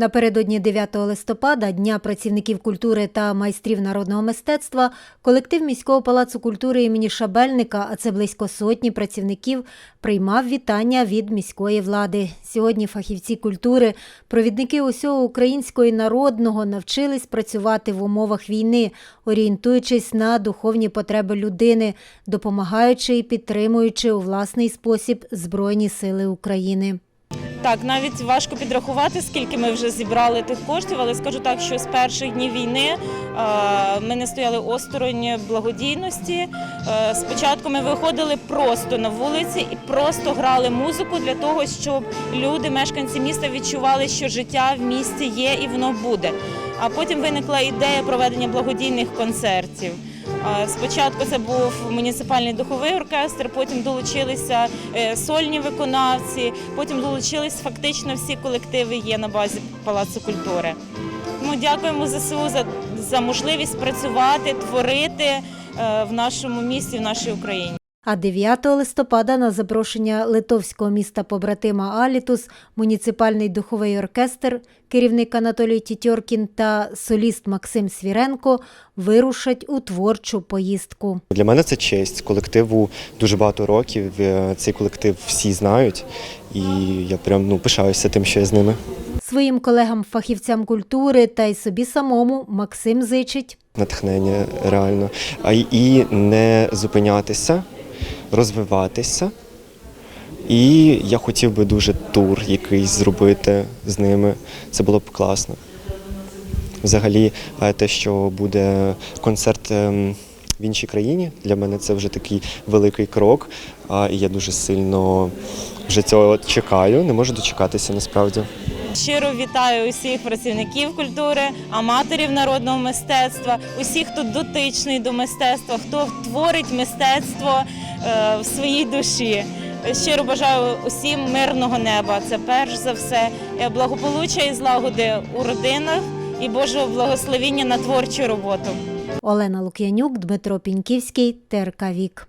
Напередодні 9 листопада, Дня працівників культури та майстрів народного мистецтва, колектив міського палацу культури імені Шабельника, а це близько сотні працівників, приймав вітання від міської влади. Сьогодні фахівці культури, провідники усього українського і народного навчились працювати в умовах війни, орієнтуючись на духовні потреби людини, допомагаючи і підтримуючи у власний спосіб Збройні сили України. Так, навіть важко підрахувати, скільки ми вже зібрали тих коштів, але скажу так, що з перших днів війни е, ми не стояли осторонь благодійності. Е, Спочатку ми виходили просто на вулиці і просто грали музику для того, щоб люди, мешканці міста, відчували, що життя в місті є і воно буде. А потім виникла ідея проведення благодійних концертів. Спочатку це був муніципальний духовий оркестр, потім долучилися е, сольні виконавці, потім долучились фактично всі колективи є на базі Палацу культури. Тому дякуємо ЗСУ за, за можливість працювати, творити е, в нашому місті, в нашій Україні. А 9 листопада на запрошення литовського міста побратима Алітус муніципальний духовий оркестр, керівник Анатолій Тітьоркін та соліст Максим Свіренко вирушать у творчу поїздку. Для мене це честь. Колективу дуже багато років. е, Цей колектив всі знають, і я прям ну пишаюся тим, що я з ними. Своїм колегам-фахівцям культури та й собі самому Максим зичить Натхнення реально. А і не зупинятися, розвиватися. І я хотів би дуже тур якийсь зробити з ними. Це було б класно. Взагалі, е, те, що буде концерт ем, в іншій країні, для мене це вже такий великий крок. І я дуже сильно вже цього чекаю, не можу дочекатися насправді. Щиро вітаю усіх працівників культури, аматорів народного мистецтва, усіх, хто дотичний до мистецтва, хто творить мистецтво е, в своїй душі. Щиро бажаю усім мирного неба. Це перш за все е, благополуччя і злагоди у родинах і Божого благословіння на творчу роботу. Олена Лук'янюк, Дмитро Піньківський, ТРК Вік.